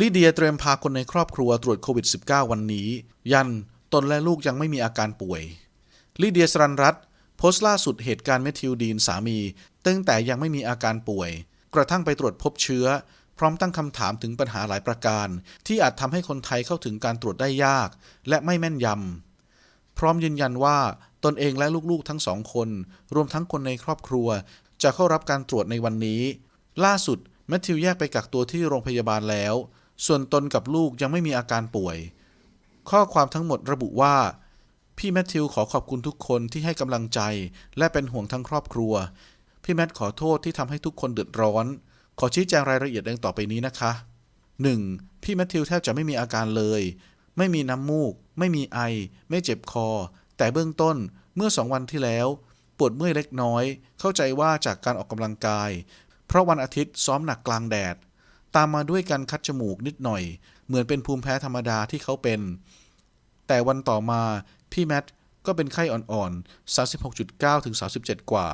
ลิเดียเตรียมพาคนในครอบครัวตรวจโควิด -19 วันนี้ ยันตนและลูกยังไม่มีอาการป่วย ลิเดียสรันรัตโพสต์ล่าสุดเหตุการณ์เมทิลดีนสามีตั้งแต่ยังไม่มีอาการป่วย กระทั่งไปตรวจพบเชื้อ พร้อมตั้งคำถามถึงปัญหาหลายประการ ที่อาจทำให้คนไทยเข้าถึงการตรวจได้ยาก และไม่แม่นยำพร้อมยืนยันว่าตนเองและลูกๆทั้งสองคน รวมทั้งคนในครอบครัว จะเข้ารับการตรวจในวันนี้ ล่าสุดแมทธิวแยกไปกักตัวที่โรงพยาบาลแล้ว ส่วนตนกับลูกยังไม่มีอาการป่วย ข้อความทั้งหมดระบุว่า พี่แมทธิวขอขอบคุณทุกคนที่ให้กำลังใจ และเป็นห่วงทั้งครอบครัว พี่แมทขอโทษที่ทำให้ทุกคนเดือดร้อน ขอชี้แจงรายละเอียดดังต่อไปนี้นะคะ 1. พี่แมทธิวแทบจะไม่มีอาการเลย ไม่มีน้ำมูก ไม่มีไอ ไม่เจ็บคอ แต่เบื้องต้นเมื่อสองวันที่แล้ว ปวดเมื่อยเล็กน้อย เข้าใจว่าจากการออกกำลังกาย เพราะวันอาทิตย์ซ้อมหนักกลางแดด ตามมาด้วยการคัดจมูกนิดหน่อย เหมือนเป็นภูมิแพ้ธรรมดาที่เขาเป็น แต่วันต่อมาพี่แมทก็เป็นไข้อ่อนๆ 36.9 ถึง 37 กว่า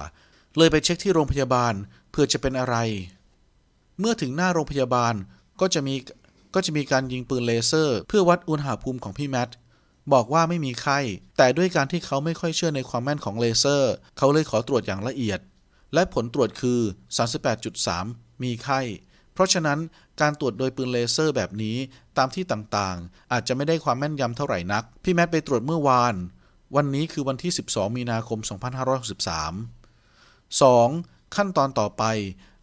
เลยไปเช็คที่โรงพยาบาลเพื่อจะเป็นอะไร เมื่อถึงหน้าโรงพยาบาลก็จะมีก็จะมีการยิงปืนเลเซอร์ เพื่อวัดอุณหภูมิของพี่แมทบอกว่าไม่มีไข้ แต่ด้วยการที่เขาไม่ค่อยเชื่อในความแม่นของเลเซอร์ เขาเลยขอตรวจอย่างละเอียด และผลตรวจคือ 38.3 มีไข้ เพราะฉะนั้นการตรวจโดยปืนเลเซอร์แบบนี้ตามที่ต่างๆ อาจจะไม่ได้ความแม่นยำเท่าไหร่นัก พี่แมทไปตรวจเมื่อวาน วันนี้คือวันที่ 12 มีนาคม 2563 2. ขั้นตอนต่อไป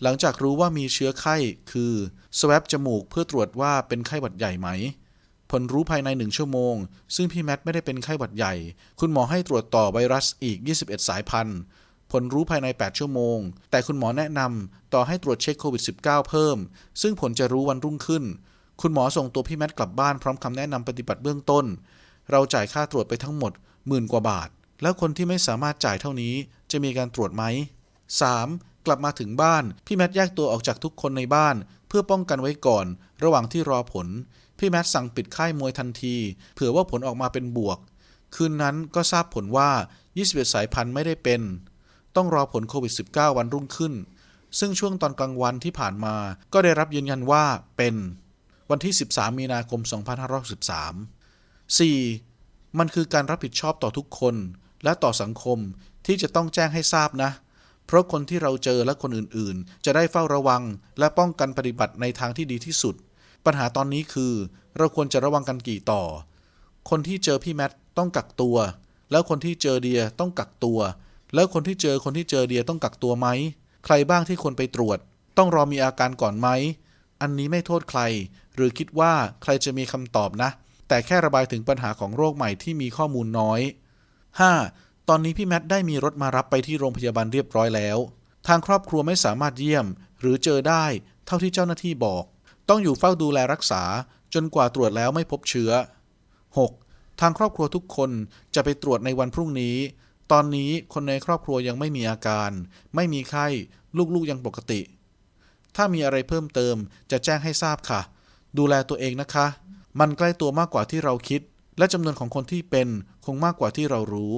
หลังจากรู้ว่ามีเชื้อไข้คือ swab จมูกเพื่อตรวจว่าเป็นไข้หวัดใหญ่ไหมผลรู้ภายในหนึ่งชั่วโมง ซึ่งพี่แมทไม่ได้เป็นไข้หวัดใหญ่ คุณหมอให้ตรวจต่อไวรัสอีก 21 สายพันธุ์ ผลรู้ภายใน 8 ชั่วโมง แต่คุณหมอแนะนำต่อให้ตรวจเช็คโควิด -19 เพิ่ม ซึ่งผลจะรู้วันรุ่งขึ้น คุณหมอส่งตัวพี่แมทกลับบ้านพร้อมคำแนะนำปฏิบัติเบื้องต้น เราจ่ายค่าตรวจไปทั้งหมดหมื่นกว่าบาท แล้วคนที่ไม่สามารถจ่ายเท่านี้จะมีการตรวจไหม 3. กลับมาถึงบ้าน พี่แมทแยกตัวออกจากทุกคนในบ้าน เพื่อป้องกันไว้ก่อน ระหว่างที่รอผล พี่แมทสั่งปิดค่ายมวยทันที เผื่อว่าผลออกมาเป็นบวก คืนนั้นก็ทราบผลว่า 21 สายพันธุ์ไม่ได้เป็น ต้องรอผลโควิด -19 วันรุ่งขึ้น ซึ่งช่วงตอนกลางวันที่ผ่านมาก็ได้รับยืนยันว่าเป็นวันที่ 13 มีนาคม 2513 4. มันคือการรับผิดชอบต่อทุกคน และต่อสังคมที่จะต้องแจ้งให้ทราบนะ เพราะคนที่เราเจอและคนอื่นๆ จะได้เฝ้าระวัง และป้องกันปฏิบัติในทางที่ดีที่สุด ปัญหาตอนนี้คือ เราควรจะระวังกันกี่ต่อ คนที่เจอพี่แมทต้องกักตัว แล้วคนที่เจอเดียต้องกักตัว แล้วคนที่เจอคนที่เจอเดียต้องกักตัวไหม ใครบ้างที่ควรไปตรวจ ต้องรอมีอาการก่อนไหม อันนี้ไม่โทษใคร หรือคิดว่าใครจะมีคำตอบนะ แต่แค่ระบายถึงปัญหาของโรคใหม่ที่มีข้อมูลน้อย 5. ตอนนี้พี่แมทได้มีรถมารับไปที่โรงพยาบาลเรียบร้อยแล้ว ทางครอบครัวไม่สามารถเยี่ยม หรือเจอได้ เท่าที่เจ้าหน้าที่บอก ต้องอยู่เฝ้าดูแลรักษา จนกว่าตรวจแล้วไม่พบเชื้อ 6. ทางครอบครัวทุกคนจะไปตรวจในวันพรุ่งนี้ ตอนนี้คนในครอบครัวยังไม่มีอาการ ไม่มีไข้ ลูกๆยังปกติ ถ้ามีอะไรเพิ่มเติมจะแจ้งให้ทราบค่ะ ดูแลตัวเองนะคะ มันใกล้ตัวมากกว่าที่เราคิด และจำนวนของคนที่เป็นคงมากกว่าที่เรารู้